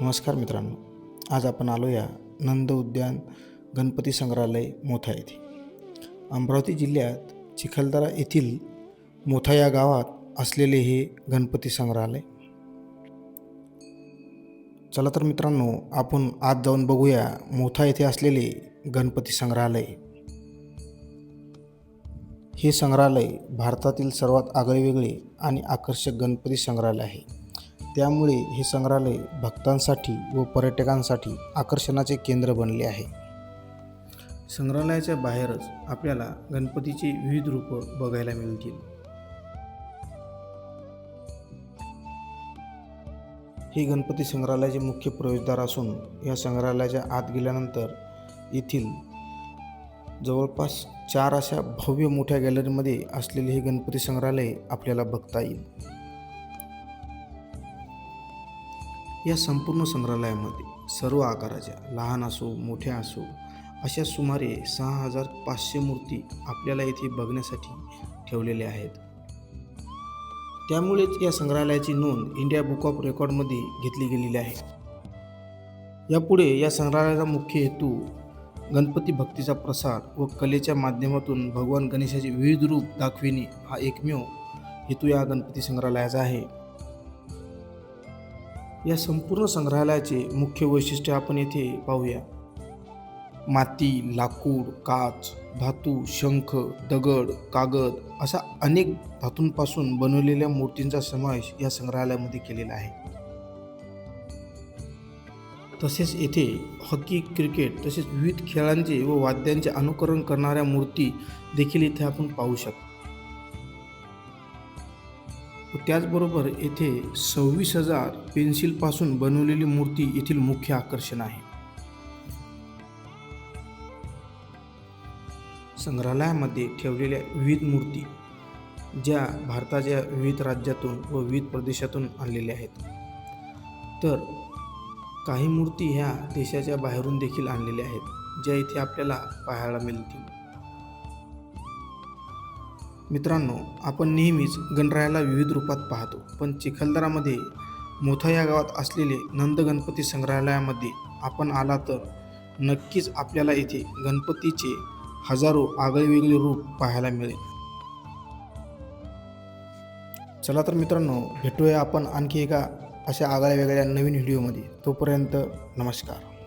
नमस्कार मित्रांनो आज आपण आलो या नंद उद्यान गणपती संग्रहालय मोथा येथे. अमरावती जिल्ह्यात चिखलदरा येथील मोथा या गावात असलेले हे गणपती संग्रहालय. चला तर मित्रांनो आपण आज जाऊन बघूया मोथा येथे असलेले गणपती संग्रहालय. हे संग्रहालय भारतातील सर्वात आगळेवेगळे आणि आकर्षक गणपती संग्रहालय आहे. त्यामुळे हे संग्रहालय भक्तांसाठी व पर्यटकांसाठी आकर्षणाचे केंद्र बनले आहे. संग्रहालयाच्या बाहेरच आपल्याला गणपतीची विविध रूपं बघायला मिळतील. हे गणपती संग्रहालयाचे मुख्य प्रवेशद्वार असून या संग्रहालयाच्या आत गेल्यानंतर येथील जवळपास चार अशा भव्य मोठ्या गॅलरीमध्ये असलेले हे गणपती संग्रहालय आपल्याला बघता येईल. या संपूर्ण संग्रहालयामध्ये सर्व आकाराच्या लहान असो मोठ्या असो अशा सुमारे सहा हजार पाचशे मूर्ती आपल्याला येथे बघण्यासाठी ठेवलेल्या आहेत. त्यामुळेच या संग्रहालयाची नोंद इंडिया बुक ऑफ रेकॉर्डमध्ये घेतली गेलेली आहे. यापुढे या संग्रहालयाचा मुख्य हेतू गणपती भक्तीचा प्रसार व कलेच्या माध्यमातून भगवान गणेशाचे विविध रूप दाखविणे हा एकमेव हेतू या गणपती संग्रहालयाचा आहे. या संपूर्ण संग्रहालयाचे मुख्य वैशिष्ट्य आपण येथे पाहूया. माती लाकूड काच धातू शंख दगड कागद अशा अनेक धातूंपासून बनवलेल्या मूर्तींचा समावेश या संग्रहालयामध्ये केलेला आहे. तसेच येथे हॉकी क्रिकेट तसेच विविध खेळांचे व वाद्यांचे अनुकरण करणाऱ्या मूर्ती देखील इथे आपण पाहू शकतो. त्याचबरोबर येथे सव्वीस हजार पेन्सिलपासून बनवलेली मूर्ती येथील मुख्य आकर्षण आहे. संग्रहालयामध्ये ठेवलेल्या विविध मूर्ती ज्या भारताच्या विविध राज्यातून व विविध प्रदेशातून आणलेल्या आहेत. तर काही मूर्ती ह्या देशाच्या बाहेरून देखील आणलेल्या आहेत ज्या इथे आपल्याला पाहायला मिळतील. मित्रांनो आपण नेहमीच गणरायाला विविध रूपात पाहतो पण चिखलदरामध्ये मोथा या गावात असलेले नंद गणपती संग्रहालयामध्ये आपण आला तर नक्कीच आपल्याला इथे गणपतीचे हजारो आगळेवेगळे रूप पाहायला मिळेल. चला तर मित्रांनो भेटूया आपण आणखी एका अशा आगळ्या वेगळ्या नवीन व्हिडिओमध्ये. तोपर्यंत नमस्कार.